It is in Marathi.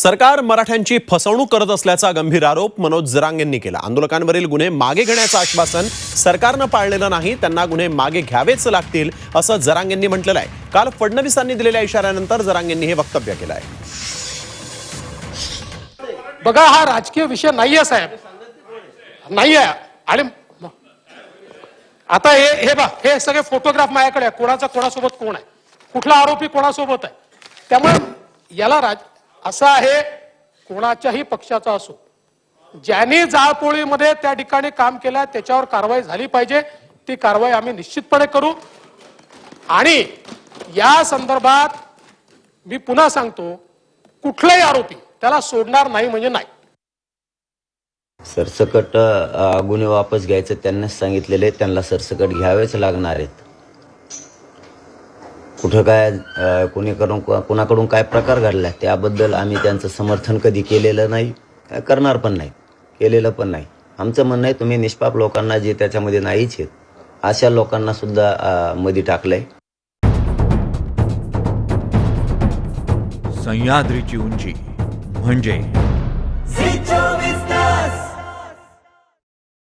सरकार मराठ्यांची फसवणूक करत असल्याचा गंभीर आरोप मनोज जरांग यांनी केला. आंदोलकांवरील गुन्हे मागे घेण्याचं आश्वासन सरकारनं पाळलेलं नाही त्यांना गुन्हे मागे घ्यावेच लागतील असं जरांग यांनी म्हटलेलं आहे. काल फडणवीसांनी दिलेल्या इशाऱ्यानंतर जरांग यांनी हे वक्तव्य केलं आहे. बघा हा राजकीय विषय नाही आहे साहेब. नाही आहे आणि आता हे हे बा हे सगळे फोटोग्राफ माझ्याकडे कोणाचा कोणासोबत कोण आहे? कुठला आरोपी कोणासोबत आहे? त्यामुळे याला राज असं आहे कोणाच्याही पक्षाचा असो. ज्यांनी जाळपोळीमध्ये त्या ठिकाणी काम केलं त्याच्यावर कारवाई झाली पाहिजे. ती कारवाई आम्ही निश्चितपणे करू. आणि या संदर्भात मी पुन्हा सांगतो कुठलाही आरोपी त्याला सोडणार नाही म्हणजे नाही. सरसकट गुन्हे वापस घ्यायचं त्यांनाच सांगितलेले त्यांना सरसकट घ्यावेच लागणार आहेत. कुठं काय अ, कुणीकडून कुणाकडून काय प्रकार घडला त्याबद्दल आम्ही त्यांचं समर्थन कधी केलेलं नाही करणार पण नाही केलेलं पण नाही. आमचं म्हणणं आहे तुम्ही निष्पाप लोकांना जे त्याच्यामध्ये नाहीच आहेत अशा लोकांना सुद्धा अ, मध्ये टाकलंय. सह्याद्रीची उंची म्हणजे